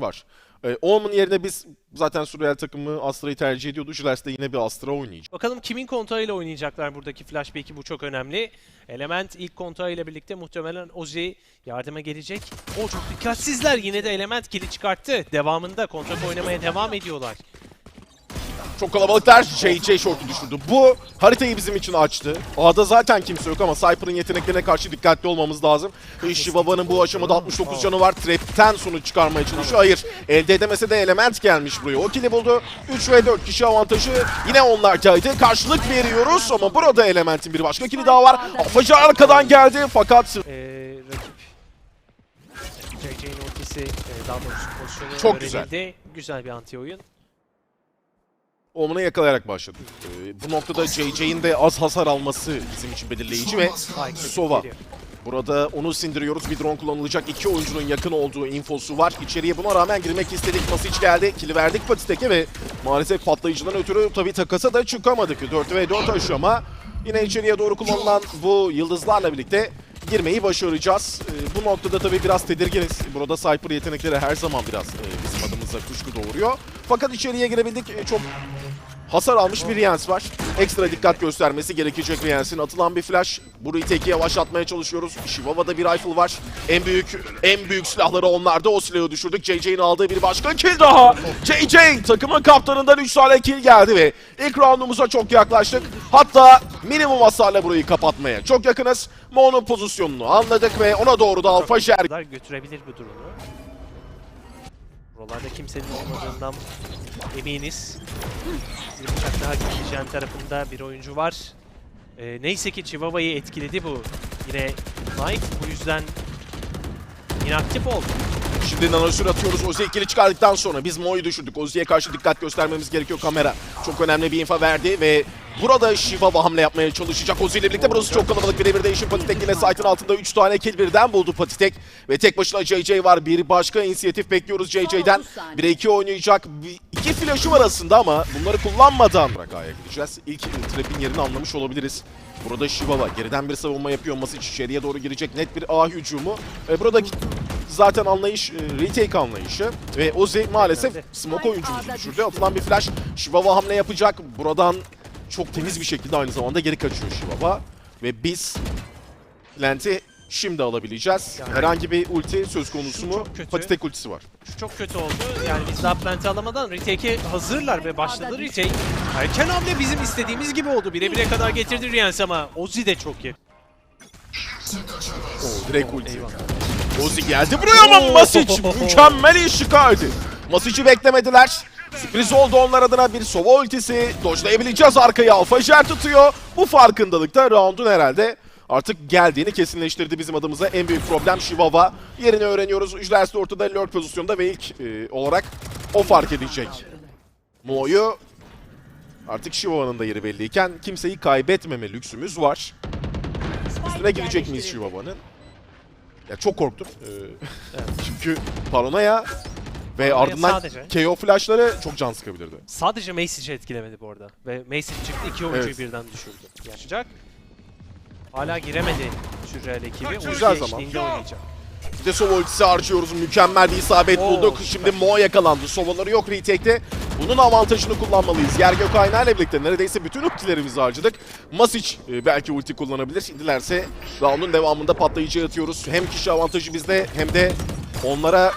var. Ee, Omen yerine biz zaten Surreal takımı Astra'yı tercih ediyordu. Jilers de yine bir Astra oynayacak. Bakalım kimin kontağıyla oynayacaklar buradaki flashback'i bu çok önemli. Element ilk kontağıyla birlikte muhtemelen Ozi yardıma gelecek. O çok dikkatsizler yine de Element kili çıkarttı. Devamında kontrak oynamaya devam ediyorlar. Çok kalabalıklar. JJ short'u düşürdü. Bu haritayı bizim için açtı. A'da zaten kimse yok ama Cypher'ın yeteneklerine karşı dikkatli olmamız lazım. Shivava'nın bu aşamada 69 canı var. Trap'ten sonuç çıkarmaya çalışıyor. Hayır. Elde edemese de element gelmiş buraya. O kili buldu. 3 ve 4 kişi avantajı yine onlardaydı. Karşılık veriyoruz ama burada elementin bir başka kili daha var. Afacı arkadan geldi fakat Ee, rakip JJ'nin ultisi e, daha doğrusu pozisyonu Çok güzel. öğrenildi. Güzel bir anti oyun. Omen'ı yakalayarak başladı. Ee, bu noktada JJ'in de az hasar alması bizim için belirleyici ve Sova. Burada onu sindiriyoruz. Bir drone kullanılacak. iki oyuncunun yakın olduğu infosu var. İçeriye buna rağmen girmek istedik. Masic geldi. Kili verdik Patistek'e ve maalesef patlayıcıdan ötürü tabii takasa da çıkamadık. 4 ve 4 aşama. Yine içeriye doğru kullanılan bu yıldızlarla birlikte girmeyi başaracağız. Ee, bu noktada tabii biraz tedirginiz. Burada Cypher yetenekleri her zaman biraz e, bizim adımıza kuşku doğuruyor. Fakat içeriye girebildik. E, çok Hasar almış bir Riens var. Ekstra dikkat göstermesi gerekecek Riens'in. Atılan bir flash. Bu retake'i yavaşlatmaya çalışıyoruz. Shivava'da bir rifle var. En büyük en büyük silahları onlarda. O silahı düşürdük. JJ'nin aldığı bir başka kill daha. JJ takımın kaptanından 3 tane kill geldi ve ilk roundumuza çok yaklaştık. Hatta minimum hasarla burayı kapatmaya çok yakınız. Mo'nun pozisyonunu anladık ve ona doğru da Alfa Jer götürebilir bu durumu. Buralarda kimsenin olmadığından eminiz. Bir bıçak daha gideceğim tarafında bir oyuncu var. Ee, neyse ki Chihuahua'yı etkiledi bu. Yine Knight bu yüzden inaktif oldu. Şimdi nanosür atıyoruz. Ozi ikili çıkardıktan sonra biz Mo'yu düşürdük. Ozi'ye karşı dikkat göstermemiz gerekiyor kamera. Çok önemli bir info verdi ve burada Shiva hamle yapmaya çalışacak. Ozi ile birlikte burası çok kalabalık birebir değişim. Patitek yine site'ın altında 3 tane kill birden buldu Patitek. Ve tek başına JJ var. Bir başka inisiyatif bekliyoruz JJ'den. 1'e 2 oynayacak. İki flash'ı var aslında ama bunları kullanmadan bırak A'ya gideceğiz. İlk trap'in yerini anlamış olabiliriz. Burada var. Geriden bir savunma yapıyor. Masic içeriye doğru girecek. Net bir A hücumu. E, buradaki zaten anlayış, e, retake anlayışı. Ve Ozi maalesef smoke oyuncumuzu düşürdü. Atılan bir flash. Shivava hamle yapacak. Buradan çok temiz bir şekilde aynı zamanda geri kaçıyor Shivava. Ve biz Lent'i şimdi alabileceğiz. Yani- Herhangi bir ulti söz konusu mu? Patitek ultisi var. Şu çok kötü oldu. Yani biz daha plant'i alamadan retake'e hazırlar ve başladı retake. Erken hamle bizim istediğimiz gibi oldu. Bire bire kadar getirdi Riens ama Ozi de çok iyi. Oo, direkt ulti. Ozi geldi buraya ama Masic mükemmel iş çıkardı. Masic'i beklemediler. Sürpriz oldu onlar adına bir sova ultisi. Dodge'layabileceğiz arkayı Alfa Jer tutuyor. Bu farkındalıkta round'un herhalde artık geldiğini kesinleştirdi bizim adımıza. En büyük problem Shivava. Yerini öğreniyoruz. Üjlers de ortada lurk pozisyonda ve ilk e, olarak o fark edecek. Mo'yu artık Shivava'nın da yeri belliyken kimseyi kaybetmeme lüksümüz var. Üstüne gidecek miyiz Shivava'nın? Ya çok korktum. Ee, çünkü paranoya ve Paranoya ardından sadece. KO flashları çok can sıkabilirdi. Sadece Masic'i etkilemedi bu arada. Ve Masic çıktı iki oyuncuyu Evet. birden düşürdü. Yaşayacak. Hala giremedi Sürreal ekibi. Güzel zaman. oynayacak. Bir de Sova ultisi harcıyoruz. Mükemmel bir isabet Oo, bulduk. Şimdi Mo yakalandı. Sova'ları yok retake'te. Bunun avantajını kullanmalıyız. Yer gök ile birlikte neredeyse bütün ultilerimizi harcadık. Masic e, belki ulti kullanabilir. Şimdilerse round'un devamında patlayıcı atıyoruz. Hem kişi avantajı bizde hem de onlara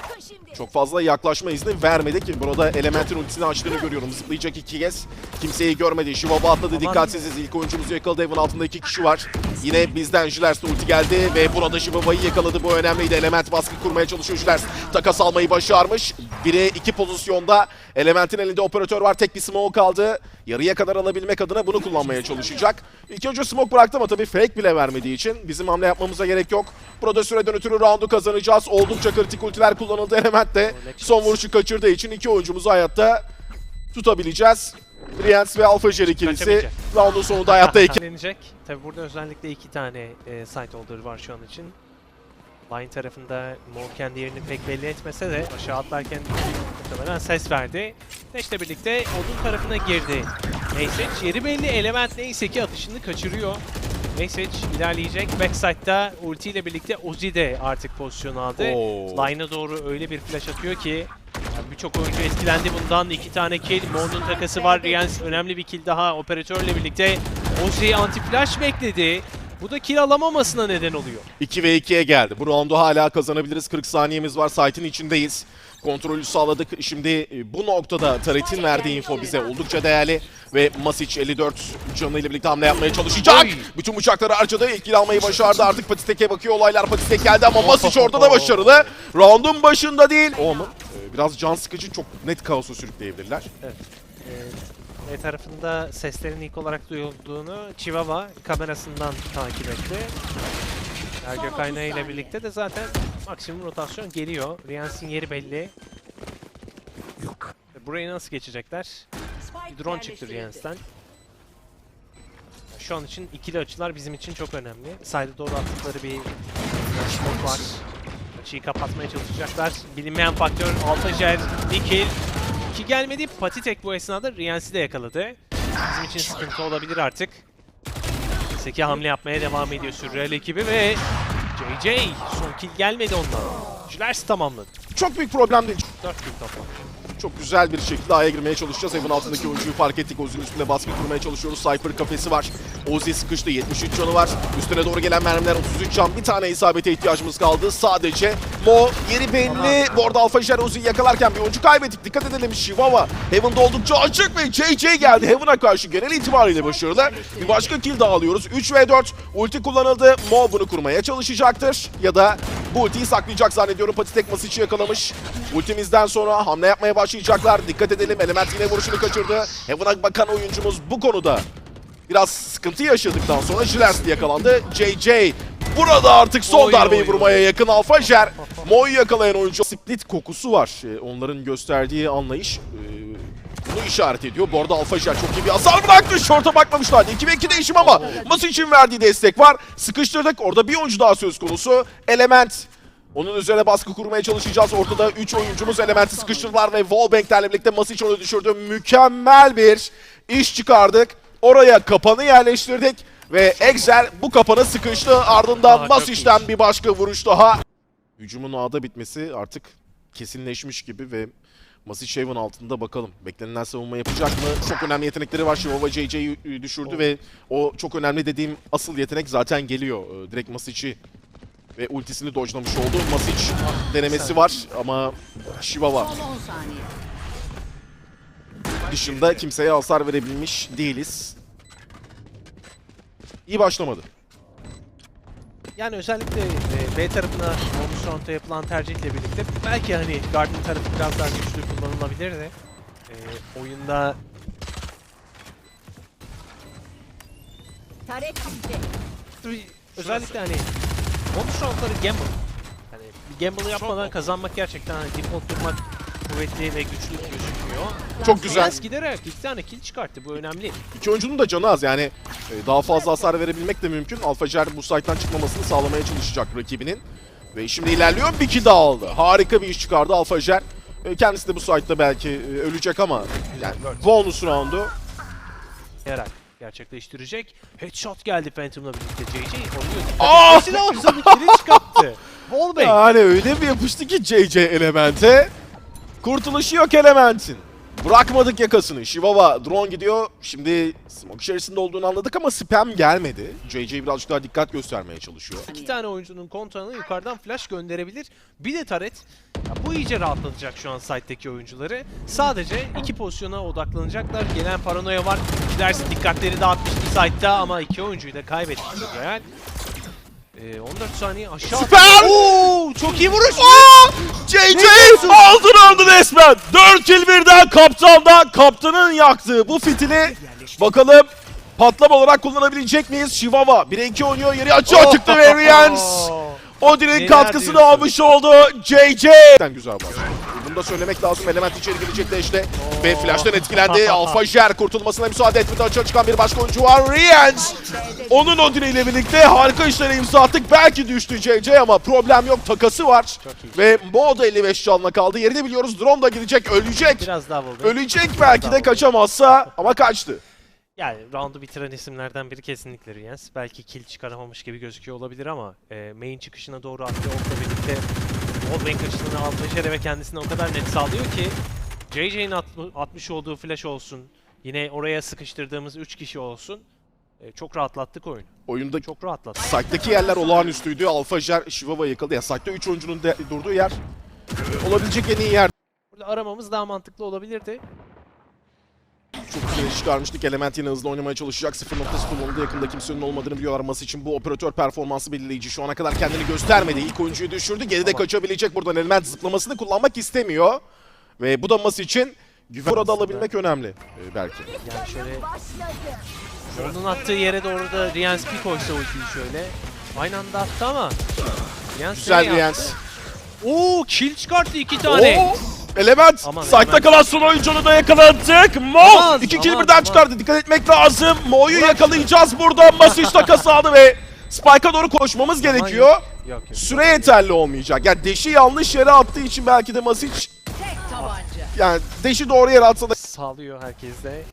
çok fazla yaklaşma izni vermedik. Burada Element'in ultisini açtığını görüyorum. Zıplayacak iki kez. Kimseyi görmedi. Shivaba atladı. Dikkatsiziz. İlk oyuncumuzu yakaladı. Evin altında iki kişi var. Yine bizden Jilers de ulti geldi ve burada Shivaba'yı yakaladı. Bu önemliydi. Element baskı kurmaya çalışıyor Jilers. Takas almayı başarmış. Biri iki pozisyonda. Element'in elinde operatör var. Tek bir smoke kaldı. Yarıya kadar alabilmek adına bunu kullanmaya çalışacak. İlk önce smoke bıraktı ama tabii fake bile vermediği için bizim hamle yapmamıza gerek yok. Burada süreden ötürü roundu kazanacağız. Oldukça kritik ultiler kullanıldı. Element de son vuruşu kaçırdığı için iki oyuncumuzu hayatta tutabileceğiz. Riens ve Alpha Jer ikilisi roundun sonunda hayatta iki. Denenecek. Tabi burada özellikle iki tane e, site holder var şu an için. Line tarafında Mor kendi yerini pek belli etmese de aşağı atlarken muhtemelen ses verdi. Neş'le birlikte odun tarafına girdi. Message yeri belli element neyse ki atışını kaçırıyor. Message ilerleyecek. Backside'da ulti ile birlikte Ozi de artık pozisyon aldı. Line'a doğru öyle bir flash atıyor ki Birçok oyuncu etkilendi bundan. iki tane kill. Mo'nun takası var. Riens önemli bir kill daha operatörle birlikte. Ozi anti-flash bekledi. Bu da kill alamamasına neden oluyor. 2 ve 2'ye geldi. Bu roundu hala kazanabiliriz. 40 saniyemiz var. Site'in içindeyiz. Kontrolü sağladık. Şimdi e, bu noktada Taret'in verdiği info bize oldukça değerli. Ve Masic 54 canıyla birlikte hamle yapmaya çalışacak. Bütün bıçakları harcadı. İlk kill almayı başardı. Artık Patistek'e bakıyor. Olaylar Patistek geldi ama Masic orada da başarılı. Round'un başında değil. O mu? Biraz can sıkıcı. Çok net kaosu sürükleyebilirler. Ee, B tarafında seslerin ilk olarak duyulduğunu Chihuahua kamerasından takip etti. Ergö kaynağı ile birlikte de zaten maksimum rotasyon geliyor. Riyans'in yeri belli. Burayı nasıl geçecekler? Bir drone çıktı Riyans'tan. Şu an için ikili açılar bizim için çok önemli. Side'e doğru attıkları bir smoke var. Açıyı kapatmaya çalışacaklar. Bilinmeyen faktör Altajer, Nikil. İki gelmedi. Patitek bu esnada Riyans'i de yakaladı. Bizim için sıkıntı olabilir artık. Seki hamle yapmaya devam ediyor Sürreal ekibi ve JJ son kill gelmedi ondan. Jilers tamamladı. Çok büyük problem değil. 4 kill toplam. Çok güzel bir şekilde A'ya girmeye çalışacağız. Evin altındaki oyuncuyu fark ettik. Ozi'nin üstünde baskı kurmaya çalışıyoruz. Cypher kafesi var. Ozi sıkıştı. 73 canı var. Üstüne doğru gelen mermiler 33 can. Bir tane isabete ihtiyacımız kaldı. Sadece Mo yeri belli. Bu arada Alpha Jer Ozi'yi yakalarken bir oyuncu kaybettik. Dikkat edelim Shivava. Heaven'da oldukça açık ve JJ geldi. Heaven'a karşı genel itibariyle başarılı. Bir başka kill daha alıyoruz. 3 ve 4. Ulti kullanıldı. Mo bunu kurmaya çalışacaktır. Ya da bu ultiyi saklayacak zannediyorum. Patitek Masic'i yakalamış. Ultimizden sonra hamle yapmaya başlayacaklar. Dikkat edelim. Element yine vuruşunu kaçırdı. Heaven'a bakan oyuncumuz bu konuda biraz sıkıntı yaşadıktan sonra Jilers yakalandı. JJ burada artık son Oy, darbeyi oy, vurmaya yakın Alfa Jer. Mo'yu yakalayan oyuncu. Split kokusu var. Ee, Onların gösterdiği anlayış e, bunu işaret ediyor. Bu arada Alfa Jer çok iyi bir hasar bıraktı. Short'a bakmamışlardı. 2 ve 2 değişim ama Mas için verdiği destek var. Sıkıştırdık. Orada bir oyuncu daha söz konusu. Element onun üzerine baskı kurmaya çalışacağız. Ortada 3 oyuncumuz elementi sıkıştırdılar ve Wallbank'lerle birlikte Masic onu düşürdü. Mükemmel bir iş çıkardık. Oraya kapanı yerleştirdik ve Exer bu kapana sıkıştı. Ardından iyi. bir başka vuruş daha. Hücumun A'da bitmesi artık kesinleşmiş gibi ve Masic Haven altında bakalım. Beklenilen savunma yapacak mı? Çok önemli yetenekleri var. Shivova JJ'yi düşürdü ve o çok önemli dediğim asıl yetenek zaten geliyor. Ee, Direkt Masic'i ve ultisini dojlamış oldu. Masic denemesi var ama Shivava Son 10 saniye. dışında kimseye hasar verebilmiş değiliz. İyi başlamadı. Yani özellikle e, B tarafına bonus roundda yapılan tercihle birlikte belki hani Garden tarafı biraz daha güçlü kullanılabilir de e, oyunda özellikle hani bonus roundları gamble. Hani bir gamble yapmadan kazanmak gerçekten hani default durmak kuvvetli ve güçlü gözükmüyor. Çok güzel. Biraz giderek iki tane kill çıkarttı bu önemli. İki oyuncunun da canı az yani e, daha fazla hasar verebilmek de mümkün. Alfajer bu site'dan çıkmamasını sağlamaya çalışacak rakibinin. Ve şimdi ilerliyor bir kill daha aldı. Harika bir iş çıkardı Alfajer. Kendisi de bu site'da belki e, ölecek ama yani bonus roundu Yarak gerçekleştirecek. Headshot geldi Phantom'la birlikte JJ. Oluyor. Ah! Dikkat etmesi lazım. Kili çıkarttı. Wallbang. Yani öyle bir yapıştı ki JJ elemente. Kurtuluşu yok elementin. Bırakmadık yakasını. Shivava drone gidiyor. Şimdi smoke içerisinde olduğunu anladık ama spam gelmedi. JJ birazcık daha dikkat göstermeye çalışıyor. İki tane oyuncunun kontağına yukarıdan flash gönderebilir. Bir de taret. Ya bu iyice rahatlatacak şu an site'deki oyuncuları. Sadece iki pozisyona odaklanacaklar. Gelen paranoya var. Dersin dikkatleri dağıtmıştı site'da ama iki oyuncuyu da kaybetti Real. Ee, 14 saniye aşağı. Süper! Oo, çok iyi vuruş. Aa! JJ aldın aldı resmen. 4 kill birden kaptanda kaptanın yaktığı bu fitili bakalım patlama olarak kullanabilecek miyiz? Shivava 1'e 2 oynuyor yeri açığa çıktı ve Rians. Odin'in katkısını almış oldu JJ. Güzel baş. Bunu da söylemek lazım. Element içeri girecek de işte. Ve flash'tan etkilendi. Alpha Jer kurtulmasına müsaade etmedi. Açığa çıkan bir başka oyuncu var. Rians. Onun Odin ile birlikte harika işlere imza attık. Belki düştü JJ ama problem yok. Takası var. Ve Mo da 55 canla kaldı. Yerini biliyoruz. Drone da gidecek. Ölecek. Biraz daha Wallbang. Ölecek belki de kaçamazsa ama kaçtı. Yani roundu bitiren isimlerden biri kesinlikle Riens. Belki kill çıkaramamış gibi gözüküyor olabilir ama e, main çıkışına doğru attı. Okla birlikte Wallbang açısını Altajer'e ve kendisine o kadar net sağlıyor ki JJ'nin at- atmış olduğu flash olsun, yine oraya sıkıştırdığımız 3 kişi olsun. e, çok rahatlattık oyunu. Oyunda Çok rahatlattık. Site'daki yerler olağanüstüydü. Alfajer, Shivava yıkıldı. Ya Site'de 3 oyuncunun de, durduğu yer e, olabilecek en iyi yer. Burada aramamız daha mantıklı olabilirdi. Çok güzel çıkarmıştık. Element yine hızlı oynamaya çalışacak. 0.0'da yakında kimsenin olmadığını biliyorlar. Mas için bu operatör performansı belirleyici. Şu ana kadar kendini göstermedi. İlk oyuncuyu düşürdü. Geride kaçabilecek buradan Element zıplamasını kullanmak istemiyor. Ve bu da Mas için güven burada alabilmek önemli e, belki. Yani şöyle onun attığı yere doğru da Rians bir koysa ultiyi şöyle. Aynı anda attı ama Rians Güzel attı? Oo kill çıkarttı iki tane. Oo! Element! Aman, Element. kalan son oyuncunu da yakaladık. Mo! İki kill birden aman. çıkardı. Dikkat etmek lazım. Mo'yu yakalayacağız burada. Masic takası aldı ve Spike'a doğru koşmamız gerekiyor. Yok yok. Süre yeterli olmayacak. Yani deşi yanlış yere attığı için belki de tabanca. yani deşi doğru yere atsa da Sağlıyor herkes de.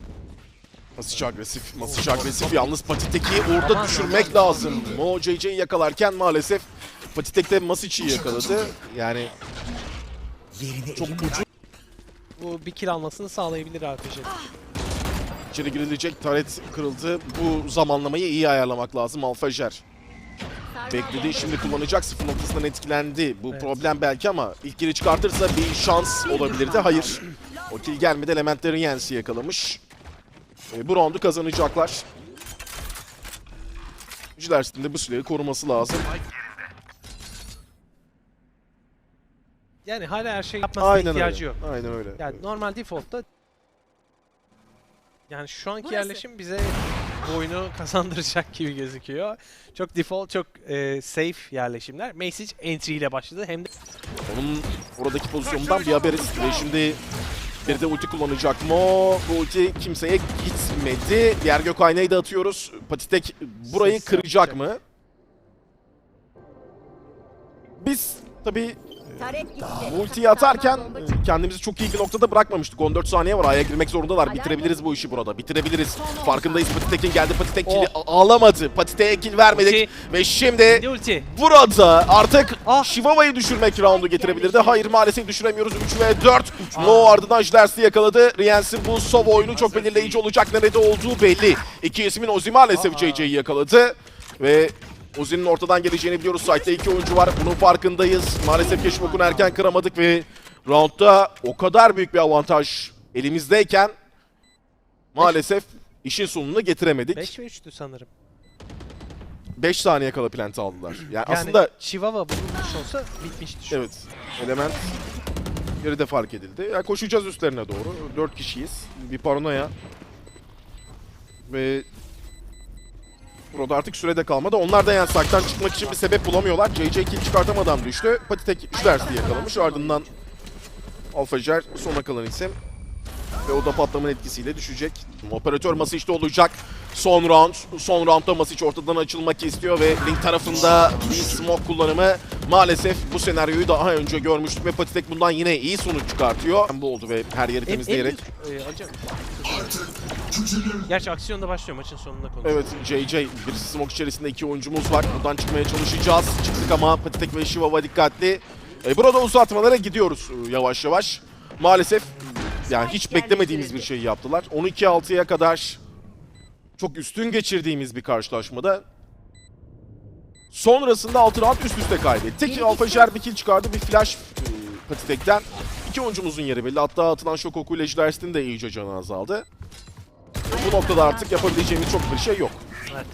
Masic agresif. Masic agresif. Yalnız Patitek'i orada Aman, düşürmek aman. lazım. Mo JJ'yi yakalarken maalesef Patitek de Masic'i yakaladı. Yani çok ucu Bu bir kill almasını sağlayabilir RPG. içeri girilecek. Taret kırıldı. Bu zamanlamayı iyi ayarlamak lazım Alfajer. Bekledi şimdi kullanacak sıfır noktasından etkilendi. Bu Evet. problem belki ama ilk giri çıkartırsa bir şans olabilirdi. Hayır. O kill gelmedi. Elementlerin yenisi yakalamış. E, bu roundu kazanacaklar. De bu süreyi koruması lazım. Yani hala her şey yapmasına Aynen ihtiyacı öyle. yok. Aynen öyle. Yani normal default'ta yani şu anki Burası. yerleşim bize bu oyunu kazandıracak gibi gözüküyor. Çok default, çok e, safe yerleşimler. Message entry ile başladı hem de Onun oradaki pozisyonundan bir haberiz. Ve şimdi bir de ulti kullanacak Mo. Bu ulti kimseye gitmedi. Diğer gök aynayı da atıyoruz. Patitek burayı Ses kıracak yapacak. mı? Biz tabii Ultiyi atarken e, kendimizi çok iyi bir noktada bırakmamıştık. 14 saniye var. A'ya girmek zorundalar. Bitirebiliriz bu işi burada. Bitirebiliriz. Farkındayız. Patitek'in geldi. Patitek kill'i Oh. alamadı. Patitek'e kill vermedik. Ulti. Ve şimdi ulti. Burada artık Ah. Shivava'yı düşürmek roundu getirebilirdi. Hayır maalesef düşüremiyoruz. 3 ve 4. Ah. Mo ardından Jlers'i yakaladı. Riens'in bu sov oyunu çok belirleyici olacak. Nerede olduğu belli. İki ismin Ozi maalesef Aa. JJ'yi yakaladı. Ve Ozi'nin ortadan geleceğini biliyoruz. Site'de iki oyuncu var. Bunun farkındayız. Maalesef Keşmok'unu erken kıramadık ve roundda o kadar büyük bir avantaj elimizdeyken maalesef işin sonunu getiremedik. 5 ve 3'tü sanırım. 5 saniye kala plant aldılar. Yani, Yani aslında Chihuahua bulunmuş olsa bitmişti şu. Evet. Element geride fark edildi. Ya koşacağız üstlerine doğru. Dört kişiyiz. Bir paranoya. Ve burada artık sürede kalmadı. Onlar da yani saktan çıkmak için bir sebep bulamıyorlar. JJ kill çıkartamadan düştü. Patitek Schlers'i yakalamış. Ardından Alfajer sona kalan isim. Ve o da patlamanın etkisiyle düşecek. Operatör Masic'te olacak. Son round. Son roundda Masic ortadan açılmak istiyor ve Link tarafında bir smoke kullanımı maalesef bu senaryoyu daha önce görmüştük ve Patitek bundan yine iyi sonuç çıkartıyor. Bu oldu ve her yeri En- en temizleyerek. büyük- e, acaba- Gerçi aksiyonda başlıyor maçın sonunda konuşuyor. Evet JJ bir smoke içerisinde iki oyuncumuz var. Buradan çıkmaya çalışacağız. Çıktık ama Patitek ve Shivava dikkatli. E, burada uzatmalara gidiyoruz e, yavaş yavaş. Maalesef yani hiç beklemediğimiz bir şey yaptılar. 12-6'ya kadar çok üstün geçirdiğimiz bir karşılaşmada sonrasında 6 round üst üste kaybettik. Alfa Jer bir kill çıkardı. Bir flash e, Patitek'ten. İki oyuncumuzun yeri belli. Hatta atılan şok oku ile Jlers'in de iyice canı azaldı. E, bu noktada artık yapabileceğimiz çok bir şey yok. Evet.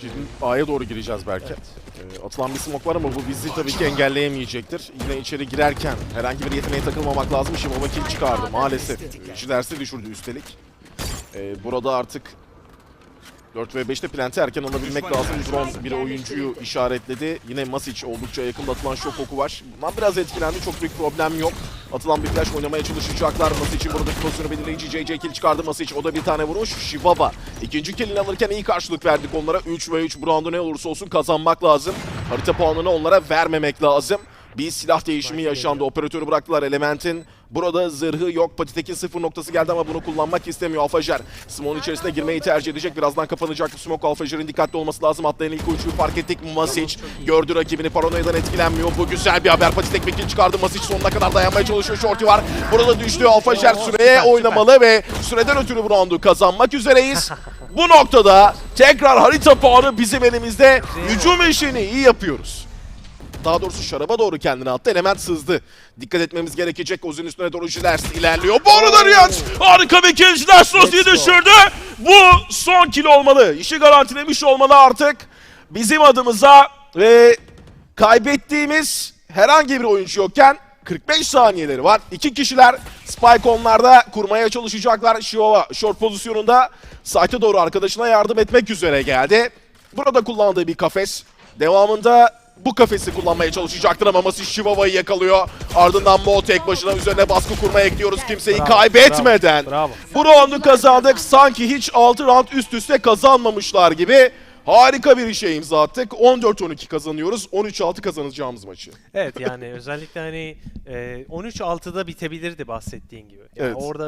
Şimdi A'ya doğru gireceğiz belki. Ee, atılan bir smoke var ama bu bizi tabii ki engelleyemeyecektir. Yine içeri girerken herhangi bir yeteneğe takılmamak lazım. Şimdi o kill çıkardı maalesef. Jilers'i düşürdü üstelik. Ee, burada artık 4 ve 5'te plant'i erken alabilmek lazım. Drone bir oyuncuyu işaretledi. Yine Masic oldukça yakında atılan şok oku var. Bundan biraz etkilendi. Çok büyük problem yok. Atılan bir flash oynamaya çalışacaklar. Masic'in buradaki pozisyonu belirleyici. JJ kill çıkardı Masic. O da bir tane vuruş. Shivaba. İkinci killini alırken iyi karşılık verdik onlara. 3 ve 3 bu roundu ne olursa olsun kazanmak lazım. Harita puanını onlara vermemek lazım. Bir silah değişimi yaşandı. Operatörü bıraktılar. Element'in Burada zırhı yok. Patitek'in sıfır noktası geldi ama bunu kullanmak istemiyor Alfajer. Smoke'un içerisine girmeyi tercih edecek. Birazdan kapanacak bu smoke. Alfajer'in dikkatli olması lazım. Atlayan ilk oyuncuyu fark ettik. Masic gördü rakibini. Paranoya'dan etkilenmiyor. Bu güzel bir haber. Patitek bir kill çıkardı. Masic sonuna kadar dayanmaya çalışıyor. Shorty var. Burada düştü. Alfajer süreye oynamalı ve süreden ötürü bu roundu kazanmak üzereyiz. bu noktada tekrar harita puanı bizim elimizde. Hücum işini iyi yapıyoruz. Daha doğrusu şaraba doğru kendini attı. Element sızdı. Dikkat etmemiz gerekecek. Ozun üstüne doğru Jilers ilerliyor. Bu arada Riyad harika bir kill. Jilers Rozi'yi düşürdü. Bu son kill olmalı. İşi garantilemiş olmalı artık. Bizim adımıza ve kaybettiğimiz herhangi bir oyuncu yokken 45 saniyeleri var. İki kişiler Spike onlarda kurmaya çalışacaklar. Shiova short pozisyonunda site'e doğru arkadaşına yardım etmek üzere geldi. Burada kullandığı bir kafes. Devamında bu kafesi kullanmaya çalışacaktır ama Masi Shivova'yı yakalıyor. Ardından Mo tek başına üzerine baskı kurmaya gidiyoruz kimseyi Bravo, kaybetmeden. bravo, Bu roundu kazandık. Sanki hiç 6 round üst üste kazanmamışlar gibi. Harika bir işe imza attık. 14-12 kazanıyoruz. 13-6 kazanacağımız maçı. Evet yani özellikle hani e, 13-6'da bitebilirdi bahsettiğin gibi. Yani Evet. Orada